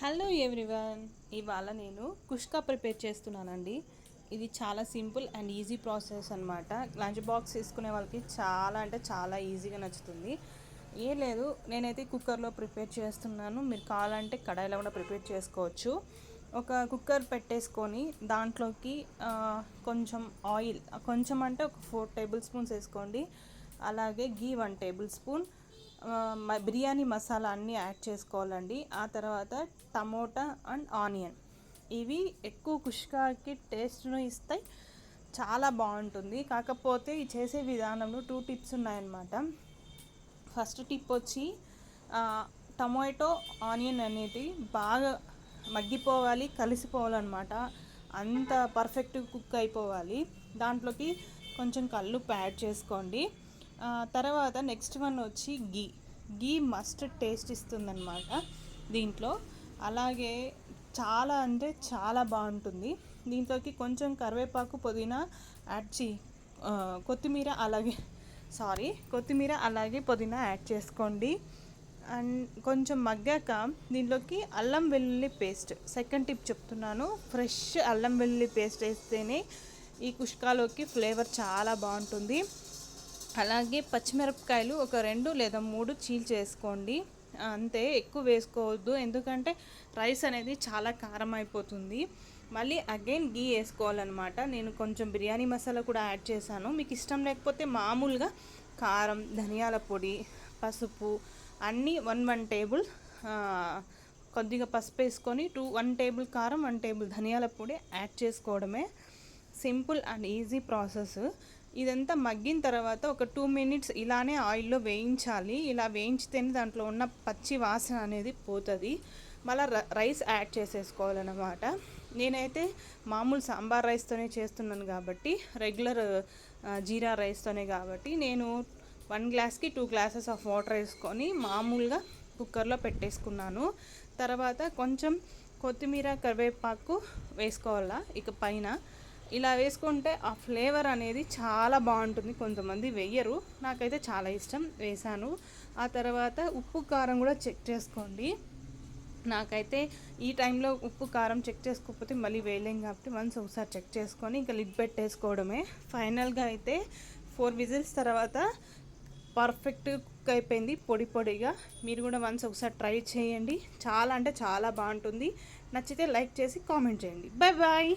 Hello everyone ఇవాళ నేను కుష్కా prepare చేస్తున్నానండి. ఇది చాలా సింపుల్ అండ్ ఈజీ ప్రాసెస్ అనమాట లంచ్ బాక్స్ తీసుకునే వాళ్ళకి చాలా అంటే చాలా ఈజీగా నచ్చుతుంది. ఏ లేదు నేనైతే కుక్కర్లో ప్రిపేర్ చేస్తున్నాను. మీరు కావాలంటే కడాయిలో కూడా ప్రిపేర్ చేసుకోవచ్చు. ఒక కుక్కర్ పెట్టేసుకొని దాంట్లోకి కొంచెం ఆయిల్ కొంచెం అంటే ఒక ఫోర్ టేబుల్ స్పూన్స్ వేసుకోండి. అలాగే గీ one tablespoon. Biryani masala అన్నీ యాడ్ చేసుకోవాలండి. ఆ తర్వాత టమోటా అండ్ ఆనియన్. ఇవి ఎక్కువ కుష్కాకి టేస్ట్ను ఇస్తాయి. చాలా బాగుంటుంది. కాకపోతే ఈ చేసే విధానంలో టూ టిప్స్ ఉన్నాయన్నమాట. ఫస్ట్ టిప్ వచ్చి టమాటో ఆనియన్ అనేది బాగా మగ్గిపోవాలి కలిసిపోవాలన్నమాట. అంత పర్ఫెక్ట్ కుక్ అయిపోవాలి. దాంట్లోకి కొంచెం కల్లుప్పు యాడ్ చేసుకోండి. తర్వాత నెక్స్ట్ వన్ వచ్చి గీ గీ మస్ట్ టేస్ట్ ఇస్తుందన్నమాట దీంట్లో. అలాగే చాలా అంటే చాలా బాగుంటుంది. దీంట్లోకి కొంచెం కరివేపాకు పుదీనా యాడ్ చే కొత్తిమీర అలాగే సారీ కొత్తిమీర అలాగే పుదీనా యాడ్ చేసుకోండి. అండ్ కొంచెం మగ్గాక దీంట్లోకి అల్లం వెల్లుల్లి పేస్ట్ సెకండ్ టిప్ చెప్తున్నాను. ఫ్రెష్ అల్లం వెల్లుల్లి పేస్ట్ వేస్తేనే ఈ కుష్కాలోకి ఫ్లేవర్ చాలా బాగుంటుంది. అలాగే పచ్చిమిరపకాయలు ఒక రెండు లేదా మూడు చీల్చేసుకోండి అంతే ఎక్కువ వేసుకోవద్దు. ఎందుకంటే రైస్ అనేది చాలా కారం అయిపోతుంది. మళ్ళీ అగైన్ గీ వేసుకోవాలన్నమాట. నేను కొంచెం బిర్యానీ మసాలా కూడా యాడ్ చేశాను. మీకు ఇష్టం లేకపోతే మామూలుగా కారం ధనియాల పొడి పసుపు అన్నీ వన్ వన్ టేబుల్ కొద్దిగా పసుపు వేసుకొని టూ వన్ టేబుల్ కారం వన్ టేబుల్ ధనియాల పొడి యాడ్ చేసుకోవడమే. Simple and easy process. ఇదంతా మగ్గిన తర్వాత ఒక టూ మినిట్స్ ఇలానే ఆయిల్లో వేయించాలి. ఇలా వేయించితేనే దాంట్లో ఉన్న పచ్చి వాసన అనేది పోతుంది. మళ్ళీ రైస్ యాడ్ చేసేసుకోవాలన్నమాట. నేనైతే మామూలు సాంబార్ రైస్తోనే చేస్తున్నాను కాబట్టి రెగ్యులర్ జీరా రైస్తోనే కాబట్టి నేను వన్ గ్లాస్కి టూ గ్లాసెస్ ఆఫ్ వాటర్ వేసుకొని మామూలుగా కుక్కర్లో పెట్టేసుకున్నాను. తర్వాత కొంచెం కొత్తిమీర కరివేపాకు వేసుకోవాలా ఇక పైన. ఇలా వేసుకుంటే ఆ ఫ్లేవర్ అనేది చాలా బాగుంటుంది. కొంతమంది వెయ్యరు నాకైతే చాలా ఇష్టం. వేసాను ఆ తర్వాత ఉప్పు కారం కూడా చెక్ చేసుకోండి. నాకైతే ఈ టైంలో ఉప్పు కారం చెక్ చేసుకోకపోతే మళ్ళీ వేయలేం కాబట్టి వన్స్ ఒకసారి చెక్ చేసుకొని ఇంకా లిడ్ పెట్టేసుకోవడమే. ఫైనల్గా అయితే ఫోర్ విజిల్స్ తర్వాత పర్ఫెక్ట్ కుక్ అయిపోయింది పొడి పొడిగా. మీరు కూడా వన్స్ ఒకసారి ట్రై చేయండి. చాలా అంటే చాలా బాగుంటుంది. నచ్చితే లైక్ చేసి కామెంట్ చేయండి. Bye bye.